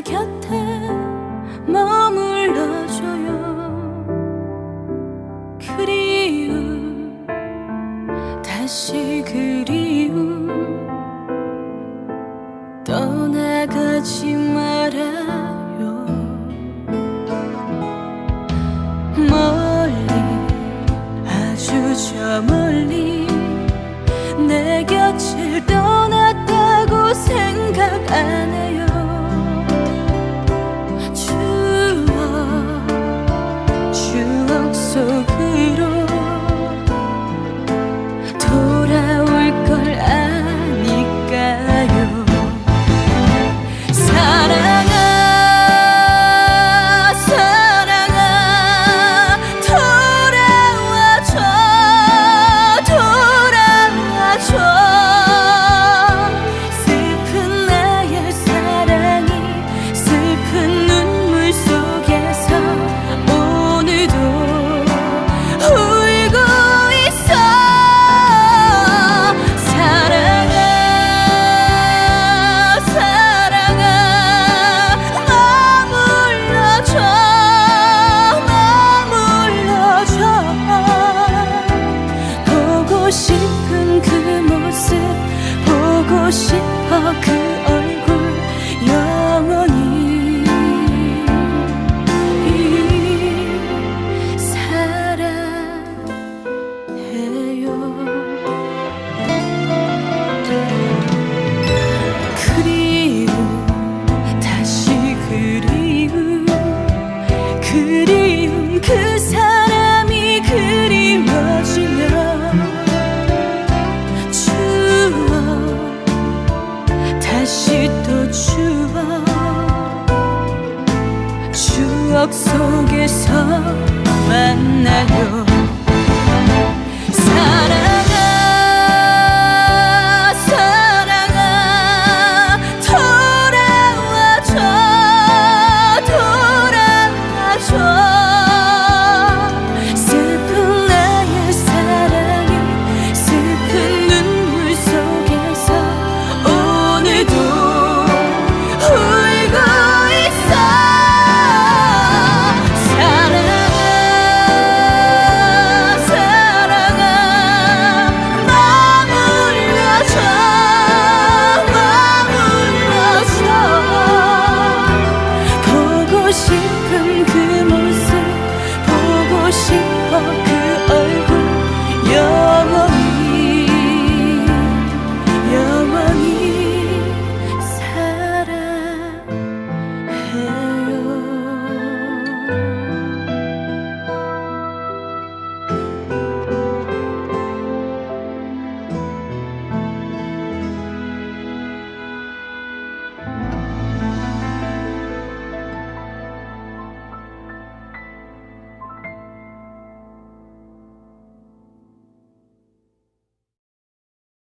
곁에 머물러줘요. 그리움 다시 그리움 떠나가지 말 싶어 그 추억 속에서 만나요.